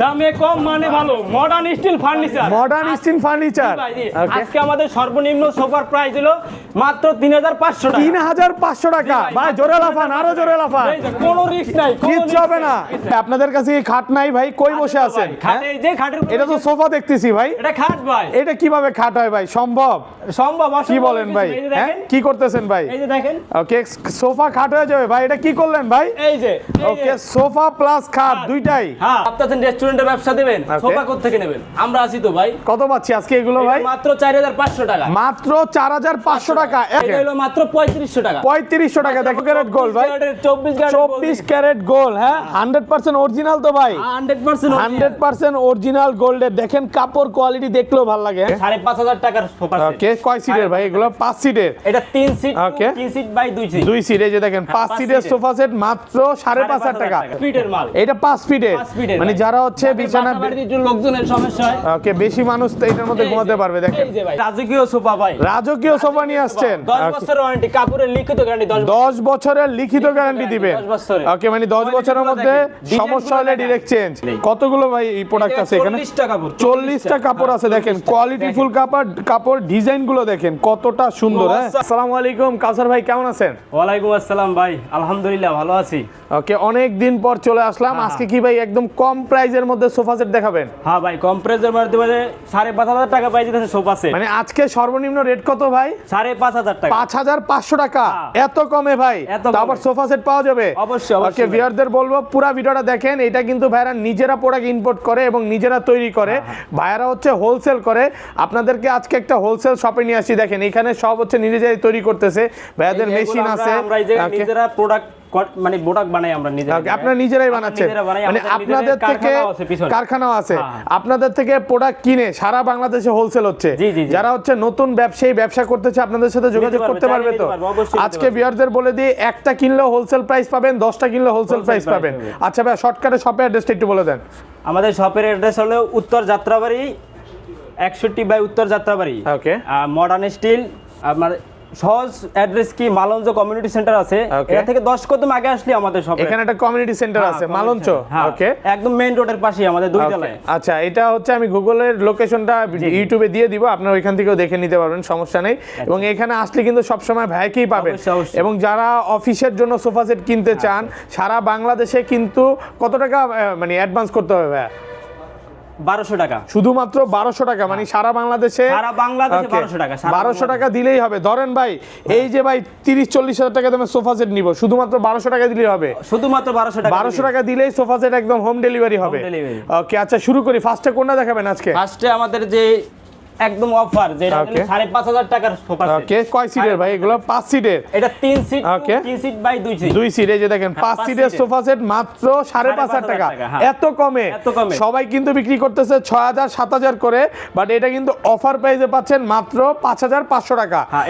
দামে কম মানে ভালো। Modern steel furniture modern steel furniture আজকে আমাদের সর্বনিম্ন সোফার প্রাইস হলো মাত্র তিন হাজার পাঁচশো টাকা। তিন হাজার পাঁচশো টাকা। ভাই জোরে লাফান আরও জোরে লাফান। কোনো রিস্ক নাই কিচ্ছু হবে না। আপনাদের কাছে খাট নাই ভাই? কই বসে আছেন? খাট হ্যাঁ? যে খাটের এটা তো সোফা দেখতেছি ভাই। এটা খাট ভাই। এটা কীভাবে খাট হয় ভাই? সম্ভব? সম্ভব কি বলেন ভাই? হ্যাঁ? কি করতেছেন ভাই? এই যে দেখেন। ওকে সোফা খাট হয়ে যাবে ভাই। এটা কি করলেন ভাই? এই যে ওকে সোফা প্লাস খাট খাট। দুইটাই। হ্যাঁ। আপনাদের রেস্টুরেন্টের ব্যবসা দেবেন. সোফা কোথা থেকে নেবেন? আমরা আছি তো ভাই। কত পাচ্ছি আজকে এগুলো ভাই? মাত্র চার হাজার পাঁচশো টাকা। মাত্র চার হাজার পাঁচশো টাকা। এটা হলো মাত্র পঁয়ত্রিশশো টাকা। পঁয়ত্রিশশো টাকা। দেখো ক্যারেট গোল্ড ভাই। চব্বিশ চব্বিশ ক্যারেট গোল্ড হ্যাঁ? হান্ড্রেড পার্সেন্ট অরিজিনাল তো ভাই। Hundred percent hundred percent original গোল্ডের দেখেন কাপড় কোয়ালিটি দেখলেও ভালো লাগে। সাড়ে পাঁচ হাজার টাকার সোফা। ওকে কয় সিটের ভাই? এগুলো পাঁচ সিটের এটা তিন সিট Okay. তিন সিট বাই দুই সিট দুই সিট এই যে দেখেন পাঁচ পাঁচ সিটের। সোফা সেট মাত্র সাড়ে পাঁচ হাজার টাকা। ফিটের মাল। এটা পাঁচ ফিটের মানে যারা হচ্ছে বিছানা লোকজনের সমস্যা হয়। ওকে বেশি মানুষ তো এটার মধ্যে ঘুমাতে পারবে দেখেন। রাজকীয় সোফা ভাই। রাজকীয় সোফা নিয়ে আসছেন। দশ Okay. বছরের ওয়ারেন্টি কাপড়ের লিখিত গ্যারান্টি দশ দশ বছরের লিখিত গ্যারান্টি দিবেন। দশ বছরের। ওকে মানে দশ Quality বছরের মধ্যে সমস্যা হলে গুলো ডিরেক্ট চেঞ্জ কতগুলো ভাই এই প্রোডাক্ট আছে এখানে? চল্লিশটা কাপড় কাপড় আছে দেখেন। কোয়ালিটি ফুল কাপড় কাপড় ডিজাইনগুলো দেখেন কতটা সুন্দর হ্যাঁ। আসসালামু আলাইকুম কাউসার ভাই কেমন আছেন? ওয়ালাইকুম আসসালাম ভাই আলহামদুলিল্লাহ ভালো আছি। ওকে অনেক দিন পর চলে আসলাম। হ্যাঁ, আজকে কি ভাই একদম কম প্রাইজের মধ্যে সোফা সেট দেখাবেন? হ্যাঁ ভাই কম প্রাইসের মধ্যে মানে সাড়ে পাঁচ হাজার টাকা পাই যেতেছে সোফা সেট। মানে আজকে সর্বনিম্ন রেট কত ভাই? সাড়ে পাঁচ হাজার টাকা। পাঁচ হাজার পাঁচশো টাকা। হ্যাঁ। এত কমে ভাই। তারপর সোফা সেট পাওয়া যাবে? অবশ্যই, অবশ্যই ওকে ভিউয়ারদের বলব পুরো ভিডিওটা দেখেন এটা কিন্তু ভাইরা নিজেরা প্রোডাক্ট ইম্পোর্ট করে এবং নিজেরা তৈরি করে। হ্যাঁ, ভাইরা হচ্ছে হোলসেল করে। আপনাদেরকে আজকে একটা হোলসেল শপে নিয়ে আসি দেখেন। এখানে সব হচ্ছে নিজেরাই তৈরি করতেছে। ভাইয়াদের মেশিন আছে। নিজেরা প্রোডাক্ট মানে প্রোডাক্ট বানাই আমরা নিজেরা। আপনারা নিজেরাই বানাচ্ছেন। মানে আপনাদের থেকে কারখানাও আছে আছে। হ্যাঁ। আপনাদের থেকে প্রোডাক্ট কিনে সারা বাংলাদেশে হোলসেল হচ্ছে। যারা হচ্ছে নতুন ব্যবসায়ী ব্যবসা করতেছে আপনাদের সাথে যোগাযোগ করতে পারবে তো? আজকে পারবে। বিয়ারদের বলে দিয়ে একটা কিনলেও হোলসেল প্রাইস পাবেন দশটা কিনলে হোলসেল প্রাইস পাবেন। আচ্ছা ভাই শর্টকাটে শপের অ্যাড্রেসটা একটু বলে দেন। আমাদের শপের অ্যাড্রেস হলো উত্তর যাত্রাবাড়ি একষট্টি বাই উত্তর যাত্রাবাড়ি। ওকে মডার্ন স্টিল আমার সহজ অ্যাড্রেস কি মালঞ্জ কমিউনিটি সেন্টার আছে. এটা থেকে দশ কদম আগে আসলে আমাদের সব এখানে একটা কমিউনিটি সেন্টার আছে মালঞ্চ। ওকে একদম মেইন রোডের পাশে আমাদের দুই তলায় আচ্ছা এটা হচ্ছে আমি গুগলের লোকেশনটা ইউটিউবে দিয়ে দিব আপনারা ওইখান থেকেও দেখে নিতে পারবেন সমস্যা নেই। এবং এখানে আসলে কিন্তু সবসময় ভাইকেই পাবেন। এবং যারা অফিসের জন্য সোফা সেট কিনতে চান সারা বাংলাদেশে কিন্তু কত টাকা মানে অ্যাডভান্স করতে হবে ভাইয়া? বারোশো টাকা। শুধুমাত্র বারোশো টাকা মানে সারা বাংলাদেশে? সারা বাংলাদেশে 1200 টাকা, সারা। টাকা দিলেই হবে। ধরেন ভাই এই যে ভাই তিরিশ চল্লিশ হাজার টাকা দামে সোফা সেট নিব শুধুমাত্র বারোশো টাকা দিলেই হবে। শুধুমাত্র বারোশো টাকা বারোশো টাকা দিলেই সোফা সেট একদম হোম ডেলিভারি হবে। ওকে আচ্ছা শুরু করি। ফার্স্টে কোনটা দেখাবেন আজকে? ফার্স্টে আমাদের যে একদম অফার যেটা. সাড়ে পাঁচ হাজার টাকার সোফা ওকে কয় সিটের ভাই? এগুলো পাঁচ সিটের এটা তিন সিট Okay. তিন সিট বাই দুই সিট দুই সিট এই যে দেখেন পাঁচ পাঁচ সিটের। সোফা সেট মাত্র সাড়ে পাঁচ হাজার টাকা। হ্যাঁ। এত কমে। সবাই কিন্তু বিক্রি করতেছে ছয় হাজার সাত হাজার করে বাট এটা কিন্তু অফার প্রাইসে পাচ্ছেন মাত্র পাঁচ হাজার পাঁচশো টাকা। হ্যাঁ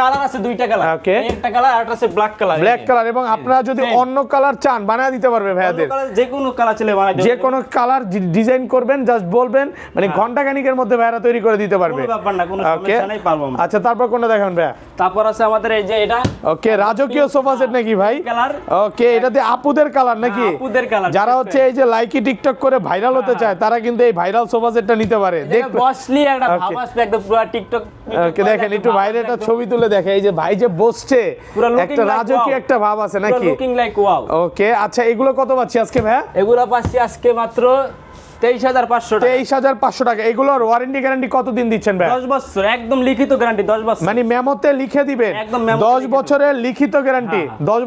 কালার আছে দুইটা কালার Okay. একটা কালার আর একটা আছে ব্ল্যাক কালার ব্ল্যাক কালার এবং আপনারা যদি অন্য কালার চান বানিয়ে দিতে পারবে ভাইয়াদের। যে কোনো কালার চলে বানাই যে কোনো কালার ডিজাইন করবেন জাস্ট বলবেন মানে ঘণ্টা খানিকের মধ্যে ভাইয়ারা তৈরি করে দিতে পারবে। হ্যাঁ। ওকে। আচ্ছা তারপর কোনটা দেখান ভাইয়া? তারপর আছে আমাদের এই যে এটা। ওকে রাজকীয় সোফা সেট নাকি ভাই? কালার ওকে এটাতে আপুদের কালার নাকি? হ্যাঁ, আপুদের colour, যারা হচ্ছে এই যে লাইকি টিকটক করে ভাইরাল হতে চায় তারা কিন্তু এই ভাইরাল সোফা সেটটা নিতে পারে। দেখ বসলি একটা. ভাব আসবে একদম পুরো টিকটক ওকে দেখেন একটু বাইরে একটা ছবি তুলে দেখে এই যে ভাই যে বসছে একটা রাজকীয় একটা ভাব আছে নাকি? লুকিং লাইক ওয়াও ওকে আচ্ছা এগুলো কত পাচ্ছি আজকে ভাইয়া? এগুলো পাচ্ছি আজকে মাত্র টাকা। এগুলোর ওয়ারেন্টি গ্যারান্টি কতদিন দিচ্ছেন ভাই? বছর একদম লিখিত গ্যারান্টি বছর। মানে মেমোতে লিখে দিবেন। বছরের লিখিত গ্যারান্টি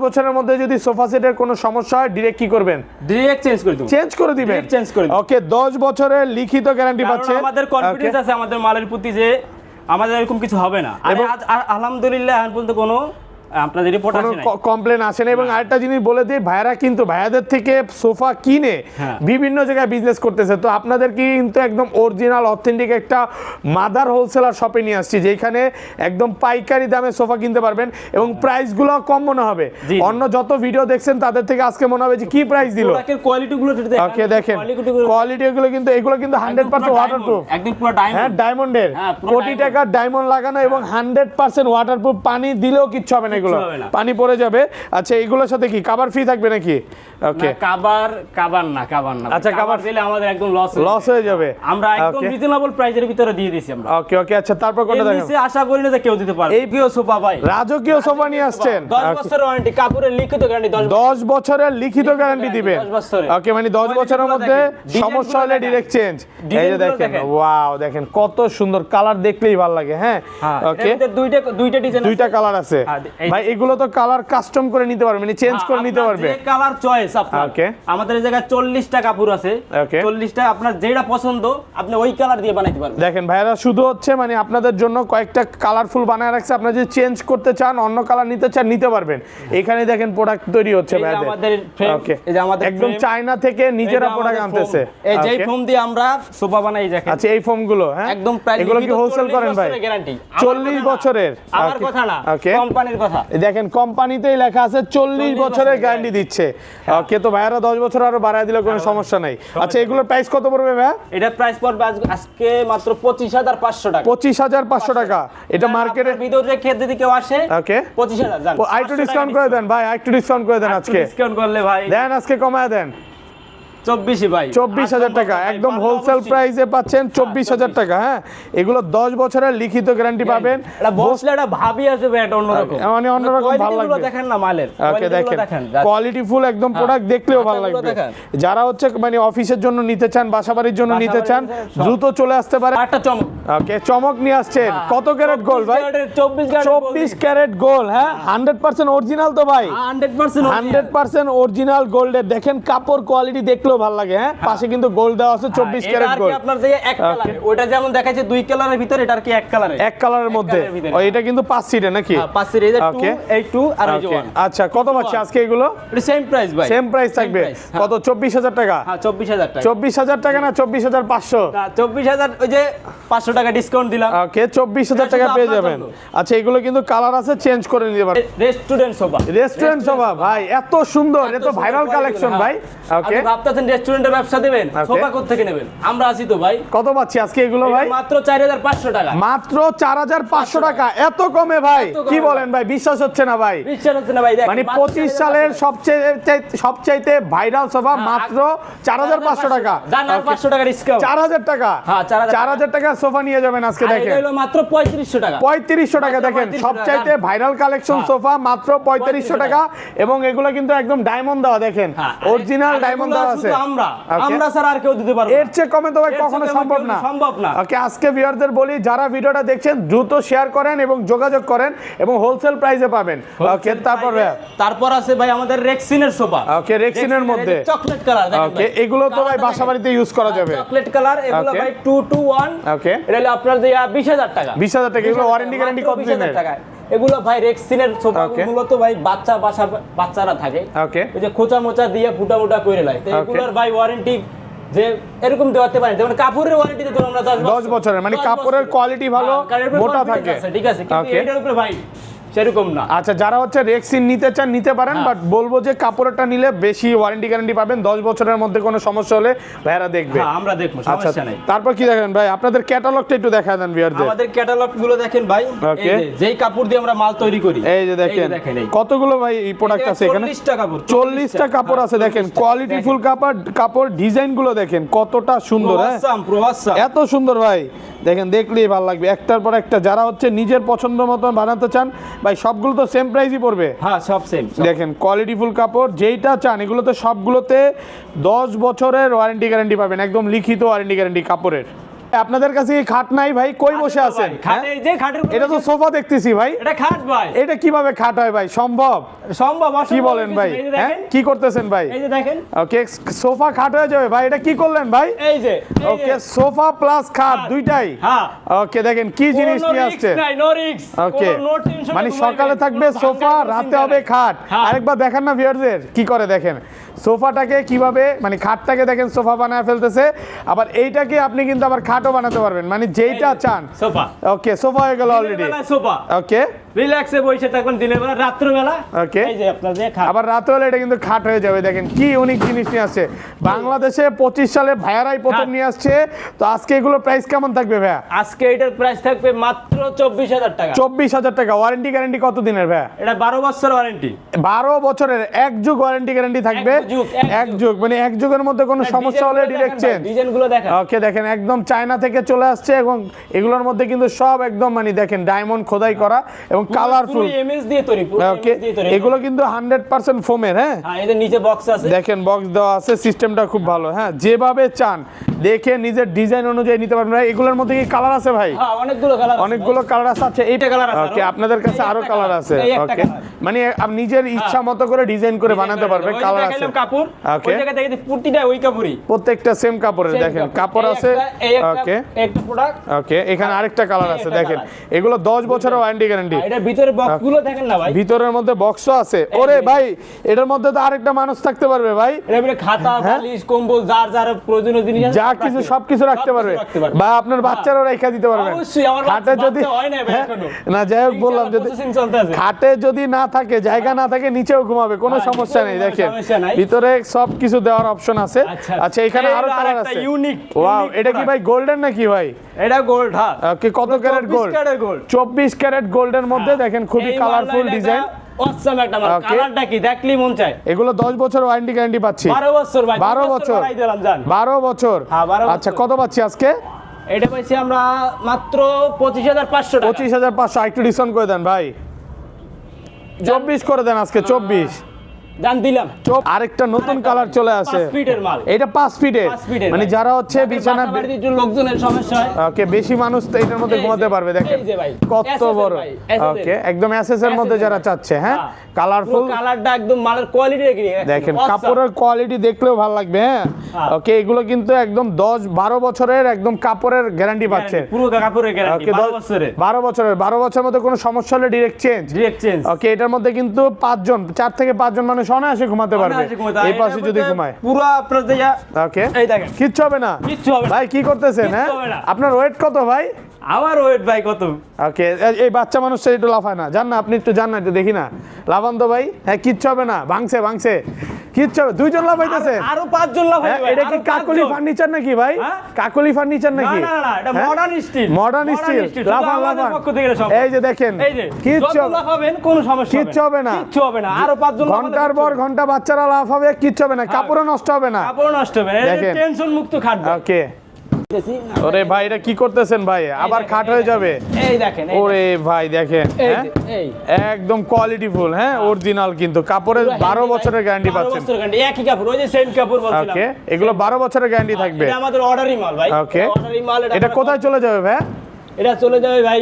বছরের মধ্যে যদি সোফা সেটের কোনো সমস্যা হয় ডিরেক্ট কি করবেন? ডিরেক্ট চেঞ্জ করে চেঞ্জ করে দিবেন। Change করে ওকে দশ বছরের লিখিত গ্যারান্টি পাচ্ছে। আমাদের কনফিডেন্স আছে আমাদের মালের প্রতি যে আমাদের এরকম কিছু হবে না। আলহামদুলিল্লাহ এখন পর্যন্ত কোনো আপনাদের রিপোর্ট নাই? কমপ্লেন আসে না এবং আরেকটা জিনিস বলে দিই ভাইয়ারা কিন্তু ভাইয়াদের থেকে সোফা কিনে হ্যাঁ। বিভিন্ন জায়গায় বিজনেস করতেছে। তো আপনাদের কি কিন্তু একদম অরিজিনাল অথেন্টিক একটা মাদার হোলসেলার শপে নিয়ে আসছি যেখানে একদম পাইকারি দামে সোফা কিনতে পারবেন এবং প্রাইসগুলো কম মনে হবে। অন্য যত ভিডিও দেখছেন তাদের থেকে আজকে মনে হবে যে কি প্রাইস দিল। ওকে দেখেন quality গুলো কোয়ালিটি এগুলো কিন্তু এগুলো কিন্তু হান্ড্রেড একদম পার্সেন্ট পুরো ওয়াটারপ্রুফ একদম পুরো হ্যাঁ ডায়মন্ড ডায়মন্ডের হ্যাঁ, পুরো কোটি টাকার ডায়মন্ড লাগানো এবং হান্ড্রেড পার্সেন্ট ওয়াটারপ্রুফ পানি দিলেও কিচ্ছু হবে না। এগুলো। পানি পড়ে যাবে। আচ্ছা এগুলোর সাথে কি? কাবার ফ্রি থাকবে নাকি? ওকে কাবার কাবার না কাবার না। আচ্ছা, কাবার দিলে আমাদের একদম লস লস হয়ে যাবে। আমরা একদম রিজনেবল প্রাইসের ভিতরে দিয়ে দিছি আমরা। ওকে ওকে আচ্ছা তারপর কোনটা দেখেন নিচে আশা করি না যে কেউ দিতে পারবে। এই প্রিয় সোফা ভাই। রাজকীয় সোফা নিয়ে আসছেন। 10 বছরের ওয়ারেন্টি কাপড়ের লিখিত গ্যারান্টি 10 দশ বছরের লিখিত গ্যারান্টি দিবেন। 10 বছরের। ওকে মানে দশ Quality বছরের মধ্যে সমস্যা হলে গুলো ডিরেক্ট চেঞ্জ এই যে দেখেন। ওয়াও দেখেন কত সুন্দর কালার দেখলেই ভালো লাগে হ্যাঁ? হ্যাঁ ওকে ওকে দুইটা দুইটা ডিজাইন দুইটা কালার আছে। হ্যাঁ, ভাই এগুলো তো কালার কাস্টম করে নিতে পারবে মানে চেঞ্জ করে নিতে পারবে। যে কালার চয়েস আপনার Okay. আমাদের এই জায়গায় 40 টা কাপড় আছে। 40 টা আপনার যেটা পছন্দ আপনি ওই কালার দিয়ে বানাইতে পারবেন। দেখেন ভাইরা শুধু হচ্ছে মানে আপনাদের জন্য কয়েকটা কালারফুল বানায় রাখছে। আপনারা যদি চেঞ্জ করতে চান অন্য কালার নিতে চান নিতে পারবেন। এখানে দেখেন প্রোডাক্ট তৈরি হচ্ছে যে ভাইদের আমাদের ওকে এই যে আমাদের একদম চায়না থেকে নিজেরা প্রোডাক্ট আনতেছে। এই Okay. ফোম দিয়ে আমরা সোফা বানাই দেখেন। আচ্ছা এই ফোমগুলো হ্যাঁ? একদম প্রায় এগুলো কি হোলসেল করেন ভাই? বছরের 40 বছরের? আমার কথা না কোম্পানির কথা। দেখেন কোম্পানিতেই লেখা আছে চল্লিশ বছরের হ্যাঁ। গ্যারান্টি দিচ্ছে। ওকে তো ভাইয়ারা দশ বছর আরও বাড়ায় দিলে কোনো সমস্যা নাই। আচ্ছা এগুলোর প্রাইস কত পড়বে ভাইয়া? এটা প্রাইস পড়বে আজকে মাত্র 25500 টাকা। পঁচিশ হাজার পাঁচশো টাকা। এটা মার্কেটের ভিতরে খেতে যদি কেউ আসে ওকে। 25000 জান। আরেকটু ডিসকাউন্ট করে দেন ভাই আরেকটু ডিসকাউন্ট করে দেন আজকে। ডিসকাউন্ট করলে ভাই। দেন আজকে কমায় দেন। 24 ভাই চব্বিশ হাজার টাকা। একদম হোলসেল প্রাইসে পাচ্ছেন চব্বিশ হাজার টাকা হ্যাঁ। এগুলো দশ বছরের লিখিত গ্যারান্টি পাবেন। এটা বসলে এটা ভাবি আসবে মানে অন্যরকম ভালো লাগবে। দেখেন না মালের। ওকে দেখেন। কোয়ালিটি ফুল একদম প্রোডাক্ট দেখলেও ভালো লাগবে। যারা হচ্ছে মানে অফিসের জন্য নিতে চান বাসাবাড়ির জন্য নিতে চান দ্রুত চলে আসতে পারে। চমক। ওকে চমক নিয়ে আসছেন। কত ক্যারেট গোল ভাই? চব্বিশ ক্যারেট গোল হ্যাঁ? হান্ড্রেড পার্সেন্ট অরিজিনাল তো ভাই। 100% হান্ড্রেড পার্সেন্ট অরিজিনাল গোল্ডের দেখেন কাপড় কোয়ালিটি দেখলেও ভালো লাগে হ্যাঁ? পাশে কিন্তু গোল্ড দেওয়া আছে চব্বিশ ক্যারেট গোল্ড আপনার যে এক কালার ওটা যেমন দেখাচ্ছে দুই কালারের ভিতরে এটা আর কি এক কালারে এক কালারের মধ্যে। ও এটা কিন্তু পাঁচ সিটে নাকি? হ্যাঁ পাশের এই যে 2 এই 2 আর এই যে Okay, 1 আচ্ছা কত পাচ্ছি আজকে এগুলো? এটা সেম প্রাইস ভাই। সেম প্রাইস থাকবে। হ্যাঁ। কত চব্বিশ হাজার টাকা? হ্যাঁ 24000 টাকা। চব্বিশ হাজার টাকা না চব্বিশ হাজার পাঁচশো? না 24000 ওই যে 500 টাকা ডিসকাউন্ট দিলাম। ওকে চব্বিশ হাজার এটা টাকা পেয়ে যাবেন। আচ্ছা এগুলো কিন্তু কালার আছে চেঞ্জ করে নিতে পারবেন রেস্টুরেন্ট সোফা রেস্টুরেন্ট সভা ভাই এত সুন্দর এত ভাইরাল কালেকশন ভাই। ওকে আপনি ভাবতেছেন রেস্টুরেন্টের ব্যবসা দিবেন সোফা কোথা থেকে নেবেন? আমরা আছি তো ভাই। কত পাচ্ছি আজকে এগুলো ভাই? মাত্র 4500 টাকা। মাত্র চার হাজার পাঁচশো টাকা। এত কমে ভাই? কি বলেন ভাই। বিশ্বাস হচ্ছে না ভাই। বিশ্বাস হচ্ছে না ভাই। মানে পঁচিশ সালের সবচেয়ে সবচাইতে ভাইরাল মাত্র চার হাজার পাঁচশো টাকা। জান আর 500 টাকা। ডিসকাউন্ট হ্যাঁ, 4000 চার হাজার টাকা সোফা নিয়ে যাবেন আজকে এটা দেখেন। হলো মাত্র 3500 টাকা। পঁয়ত্রিশশো টাকা দেখেন। 3500 সবচাইতে ভাইরাল কালেকশন হ্যাঁ। সোফা মাত্র পঁয়ত্রিশশো 3500 টাকা। এবং এগুলো কিন্তু একদম ডায়মন্ড দেওয়া দেখেন। হ্যাঁ, অরিজিনাল ডায়মন্ড দেওয়া শুধু আমরা আমরা ছাড়া আর কেউ দিতে পারবে এর চেয়ে কমে তো ভাই কখনো সম্ভব না। সম্ভব না। ওকে আজকে ভিউয়ারদের বলি যারা ভিডিওটা দেখছেন দ্রুত শেয়ার করেন এবং যোগাযোগ করেন এবং হোলসেল প্রাইসে পাবেন। ওকে তারপর তারপর আছে ভাই আমাদের রেক্সিনের সোফা ওকে রেক্সিনের মধ্যে। চকলেট কালার ওকে এগুলো তো ভাই বাসা বাড়িতে ইউজ করা যাবে। চকলেট কালার এগুলো ভাই 2 টু 1 ওকে এটা হলো আপনার যে 20000 টাকা। বিশ হাজার টাকা এগুলো ওয়ারেন্টি গ্যারান্টি কত দিনের এগুলো ভাই রেক্সিনের সোফা তো ভাই বাচ্চা বাসা বাচ্চারা থাকে। ওকে ওই যে খোঁচা মোচা দিয়ে ফুটা ফুটা করে লাই তো এগুলোর ভাই ওয়ারেন্টি যে এরকম দেওয়াতে পারে যেমন কাপড়ের ওয়ারেন্টি তো আমরা 10 দশ বছরের মানে কাপড়ের কোয়ালিটি ভালো মোটা থাকে। ঠিক আছে। কিন্তু এটার উপরে ভাই সেরকম না। আচ্ছা যারা হচ্ছে রেক্সিন নিতে চান নিতে পারেন হ্যাঁ। বাট বলব যে কাপড়েরটা নিলে বেশি ওয়ারেন্টি গ্যারান্টি পাবেন। দশ বছরের মধ্যে কোনো সমস্যা হলে ভাইয়ারা দেখবে। হ্যাঁ আমরা দেখব আচ্ছা তারপর কি দেখেন ভাই? আপনাদের ক্যাটালগটা একটু দেখা দেন বিয়ারদের আমাদের ক্যাটালগগুলো দেখেন ভাই। যেই কাপড় দিয়ে আমরা মাল তৈরি করি এই যে দেখেন কতগুলো ভাই এই প্রোডাক্ট আছে এখানে? 40 কাপড় চল্লিশটা। কাপড় আছে দেখেন। কোয়ালিটি ফুল কাপড় কাপড় ডিজাইনগুলো দেখেন কতটা সুন্দর হ্যাঁ? এত সুন্দর ভাই। দেখেন দেখলেই ভালো লাগবে। একটার পর একটা যারা হচ্ছে নিজের পছন্দ মতন বানাতে চান ভাই সবগুলো তো সেম প্রাইসই পড়বে। হ্যাঁ সব সেম দেখেন কোয়ালিটি ফুল কাপড় যেইটা চান এগুলোতে সবগুলোতে দশ বছরের ওয়ারেন্টি গ্যারেন্টি পাবেন একদম লিখিত ওয়ারেন্টি গ্যারেন্টি কাপড়ের। আপনাদের কাছে কি খাট নাই ভাই? কই বসে আছেন? হ্যাঁ? এটা তো সোফা দেখতেছি ভাই। এটা খাট ভাই। এটা কীভাবে খাট হয় ভাই? সম্ভব? সম্ভব কি বলেন ভাই? হ্যাঁ? কি করতেছেন ভাই? এই যে দেখেন। ওকে সোফা খাট হয়ে যাবে ভাই। এটা কি করলেন ভাই? এই যে ওকে সোফা প্লাস খাট। দুইটাই? হ্যাঁ। ওকে দেখেন কি জিনিস নিয়ে আসছে? ওকে মানে সকালে থাকবে সোফা রাতে হবে খাট। আরেকবার দেখেন না ভিউয়ারদের কি করে দেখেন? সোফাটাকে কীভাবে মানে খাটটাকে দেখেন সোফা বানায় ফেলতেছে আবার এইটাকে আপনি কিন্তু আবার খাটও বানাতে পারবেন। মানে যেইটা চান। সোফা। ওকে সোফা হয়ে গেল অলরেডি সোফা। ওকে রিল্যাক্সে বসে থাকবেন দিনের বেলা রাত্রবেলা। Okay. এই যে আপনার যে খাট। আবার রাতে হলে এটা কিন্তু খাট হয়ে যাবে দেখেন কি ইউনিক জিনিস নিয়ে আসছে। বাংলাদেশে পঁচিশ সালে ভাইয়ারাই প্রথম নিয়ে আসছে তো আজকে এগুলো প্রাইস কেমন থাকবে ভাইয়া? আজকে এটার প্রাইস থাকবে মাত্র চব্বিশ হাজার টাকা। চব্বিশ হাজার টাকা। ওয়ারেন্টি গ্যারেন্টি কত দিনের ভাইয়া? এটা বারো বছর ওয়ারেন্টি বারো বছরের এক যুগ ওয়ারেন্টি গ্যারেন্টি থাকবে। এক যুগ, মানে এক যুগের মধ্যে কোনো সমস্যা হলে ডিরেক্ট চেঞ্জ দেখেন ওকে দেখেন। একদম চায়না থেকে চলে আসছে এবং এগুলোর মধ্যে কিন্তু সব একদম মানে দেখেন ডায়মন্ড খোদাই করা এবং কালারফুল এমএস দিয়ে তৈরি ওকে। দিয়ে তৈরি। এগুলো কিন্তু হান্ড্রেড পার্সেন্ট ফোমের হ্যাঁ? হ্যাঁ এদের নিচে বক্স আছে। দেখেন বক্স দেওয়া আছে সিস্টেমটা খুব ভালো হ্যাঁ? যেভাবে চান দেখে নিজের ডিজাইন অনুযায়ী নিতে পারবেন। ভাই এগুলোর মধ্যে কি কালার আছে ভাই? হ্যাঁ অনেকগুলো কালার অনেকগুলো কালার আছে আচ্ছা এইটা colour আছে ওকে আপনাদের কাছে আরও কালার আছে ওকে। মানে আপনি নিজের ইচ্ছা মতো করে ডিজাইন করে বানাতে পারবে কালার আছে। কাপড় ওই জায়গা থেকে প্রতিটা ওই কাপড়ই। প্রত্যেকটা সেম কাপড়ের দেখেন কাপড়। আছে ওকে। একটা প্রোডাক্ট ওকে এখানে আরেকটা কালার আছে দেখেন। এগুলো 10 বছরের ওয়ারেন্টি গ্যারান্টি এটার ভিতরে বক্স দেখেন না ভাই। ভিতরের মধ্যে বক্সও আছে। ওরে ভাই এটার মধ্যে তো আরেকটা মানুষ থাকতে পারবে ভাই। এটার ভিতরে খাতা বালিশ কম্বল যার যার প্রয়োজনীয় জিনিস আছে যা কিছু সবকিছু রাখতে পারবে। পারবে। বা আপনার বাচ্চারও রেখা দিতে অবশ্যই, আমার খাটে যদি হয় হ্যাঁ। না যাই হোক বললাম যদি। খাটে যদি না থাকে জায়গা না থাকে নিচেও ঘুমাবে কোনো হ্যাঁ, সমস্যা নেই দেখেন। ভিতরে সবকিছু দেওয়ার অপশন আছে। আচ্ছা। আচ্ছা এখানে আরও কালার আছে। unique, ওয়াও এটা কি ভাই গোল্ডেন নাকি ভাই? এটা গোল্ড হ্যাঁ। কত ক্যারেট গোল্ড ক্যারেট গোল্ড চব্বিশ ক্যারেট গোল্ডের মধ্যে দেখেন খুবই কালারফুল ডিজাইন চব্বিশ এগুলো 10 বছর ওয়ারেন্টি পাচ্ছি। 12 বছর বছর আচ্ছা কত পাচ্ছি আজকে? এটা আমরা মাত্র একটু করে দেন ভাই। 24 করে দেন আজকে 24 আরেকটা নতুন কালার চলে আসে। এটা মানে যারা হচ্ছে বিছানা ওকে বেশি মানুষ তো এটার মধ্যে পারবে দেখেন। একদম হ্যাঁ? দেখেন কাপড়ের কোয়ালিটি দেখলেও ভালো লাগবে হ্যাঁ? হ্যাঁ? ওকে এগুলো কিন্তু একদম দশ বারো বছরের একদম কাপড়ের গ্যারান্টি পাচ্ছে। পুরো বছরের। 12 বছরের মধ্যে কোনো সমস্যা হলে ডিরেক্ট চেঞ্জ ওকে এটার মধ্যে কিন্তু পাঁচজন চার থেকে পাঁচজন মানুষ অনায়াসে ঘুমাতে পারবে। এই পাশে যদি ঘুমায়। পুরো আপনার ওকে এই দেখেন। কিচ্ছু হবে না। কিচ্ছু হবে ভাই কি করতেছেন হ্যাঁ? আপনার ওয়েট কত ভাই? আমার ওয়েট ভাই কত? ওকে এই বাচ্চা মানুষটা একটু লাফায় না। জান না আপনি একটু জান না একটু দেখি না। লাফান তো ভাই হ্যাঁ কিচ্ছু হবে না। ভাঙছে ভাঙছে। কিচ্ছু হবে দুইজন লাফাইতেছে। আরও পাঁচজন লাভ হ্যাঁ এটা কি কাকলি ফার্নিচার নাকি ভাই? হ্যাঁ? কাকলি ফার্নিচার নাকি? না না এটা মডার্ন স্টিল মডার্ন স্টিল লাফান লাফান। পক্ষ থেকে সব। এই যে দেখেন এই কিচ্ছু লাফাবেন কোনো সমস্যা কিচ্ছু হবে না। কিচ্ছু হবে না। আরও পাঁচজন ঘণ্টার পর ঘণ্টা বাচ্চারা হবে কিচ্ছু হবে না। কাপড়ও নষ্ট হবে না। কাপড় নষ্ট হবে। না টেনশন মুক্ত খাটবে ওকে। ওরে ভাই এটা কি করতেছেন ভাই? আবার খাট হয়ে যাবে? এই দেখেন ওরে ভাই দেখেন। হ্যাঁ? একদম কোয়ালিটি ফুল হ্যাঁ? অরিজিনাল কিন্তু। কাপড়ের পুরো বারো handy বছরের ভাই, গ্যারান্টি 12 পাচ্ছেন একই কাপড় ওই যে সেম কাপড় বলছিলাম। ওকে এগুলো বারো বছরের গ্যারান্টি থাকবে। এটা আমাদের অর্ডারই মাল ভাই। ওকে অর্ডারই মাল এটা কোথায় চলে যাবে ভাই? এটা চলে যাবে ভাই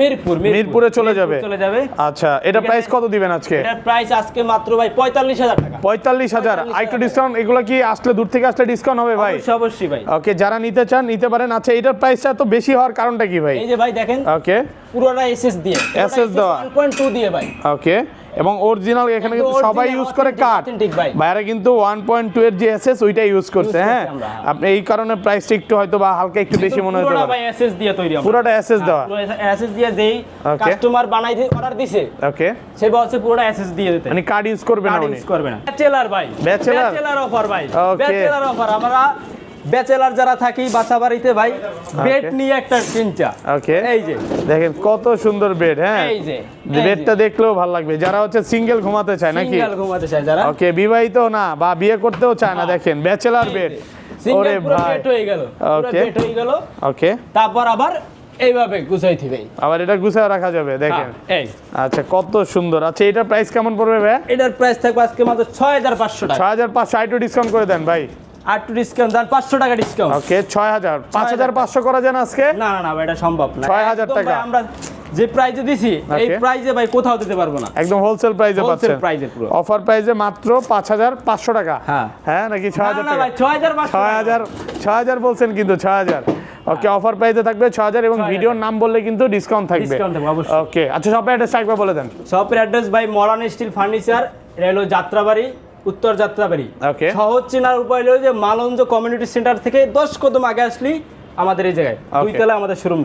মিরপুর মিরপুরে। চলে যাবে? চলে যাবে। আচ্ছা এটা প্রাইস কত দিবেন আজকে? এটা প্রাইস আজকে মাত্র ভাই পঁয়তাল্লিশ হাজার টাকা। পঁয়তাল্লিশ হাজার। আরেকটু ডিসকাউন্ট এগুলো কি আসলে দূর থেকে আসলে ডিসকাউন্ট হবে ভাই? অবশ্যই ভাই। ওকে যারা নিতে চান নিতে পারেন। আচ্ছা এটার প্রাইসটা এত বেশি হওয়ার কারণটা কি ভাই? এই যে ভাই দেখেন ওকে পুরোটা এসএস দিয়ে এসএস দেওয়া। 1.2 দিয়ে ভাই। ওকে এবং অরিজিনাল এখানে কিন্তু সবাই ইউজ করে কাঠ বাইরে কিন্তু ওয়ান পয়েন্ট টু এর যে এসএস ওইটাই ইউজ করছে হ্যাঁ। আপনি এই কারণে প্রাইসটা একটু হয়তো বা হালকা একটু বেশি মনে হতে পুরোটা পারে। এসএস দিয়ে তৈরি। পুরোটা এসএস দেওয়া। এসএস দিয়ে Okay. কাস্টমার বানাই দিয়ে অর্ডার দিছে ওকে সে বলছে পুরোটা এসএস দিয়ে দিতে। মানে কার্ড ইউজ করবে না কার্ড উনি। ইউজ করবে না। ব্যাচেলার ভাই। Bachelor? ব্যাচেলার অফার ভাই। ব্যাচেলার অফার আমরা ব্যাচেলার যারা থাকি বাসা বাড়িতে ভাই বেড নিয়ে একটা চিন্তা ওকে এই যে। দেখেন কত সুন্দর বেড হ্যাঁ? এই যে। বেডটা দেখলেও ভালো লাগবে। যারা হচ্ছে সিঙ্গেল ঘুমাতে চায় নাকি? সিঙ্গেল ঘুমাতে চায় যারা। ওকে বিবাহিত না বা বিয়ে করতেও চায় না দেখেন ব্যাচেলার বেড ওরে পুরো ভাই। হয়ে গেল। পুরো বেড হয়ে গেল। ওকে তারপর আবার এইভাবে গুছাই থিবে। আবার এটা গুছিয়ে রাখা যাবে দেখেন। এই। আচ্ছা কত সুন্দর। আচ্ছা এটার প্রাইস কেমন পড়বে ভাই? এটার প্রাইস থাকবে আজকে মাত্র ছয় হাজার পাঁচশো টাকা। ছয় হাজার পাঁচশো একটু ডিসকাউন্ট করে দেন ভাই। আর একটু ডিসকাউন্ট দেন পাঁচশো টাকা ডিসকাউন্ট ওকে ছয় হাজার পাঁচ হাজার পাঁচশো করা যান আজকে? না না না এটা সম্ভব না। 6,000 টাকা। আমরা যে প্রাইজে দিছি এই. প্রাইজে ভাই কোথাও দিতে পারব না। একদম হোলসেল Wholesale পাচ্ছেন। এ পুরো। অফার প্রাইসে মাত্র পাঁচ হাজার পাঁচশো টাকা। হ্যাঁ। হ্যাঁ নাকি ছয় না হাজার না ভাই ছয় হাজার পাঁচশো ছয় হাজার ছয় হাজার বলছেন কিন্তু ছয় হাজার ওকে অফার প্রাইসে থাকবে ছয় হাজার এবং ভিডিওর নাম বললে কিন্তু ডিসকাউন্ট থাকবে। থাকবে। ওকে আচ্ছা সব অ্যাড্রেস একবার বলে দেন। শপের অ্যাড্রেস ভাই মডার্ন স্টিল ফার্নিচার এটা হলো যাত্রাবাড়ি। উত্তর যাত্রাবাড়ি. সহজ চেনার উপায় হলো যে মালঞ্জ কমিউনিটি সেন্টার থেকে দশ কদম আগে আসলি আমাদের এই জায়গায়। আমাদের শোরুমটা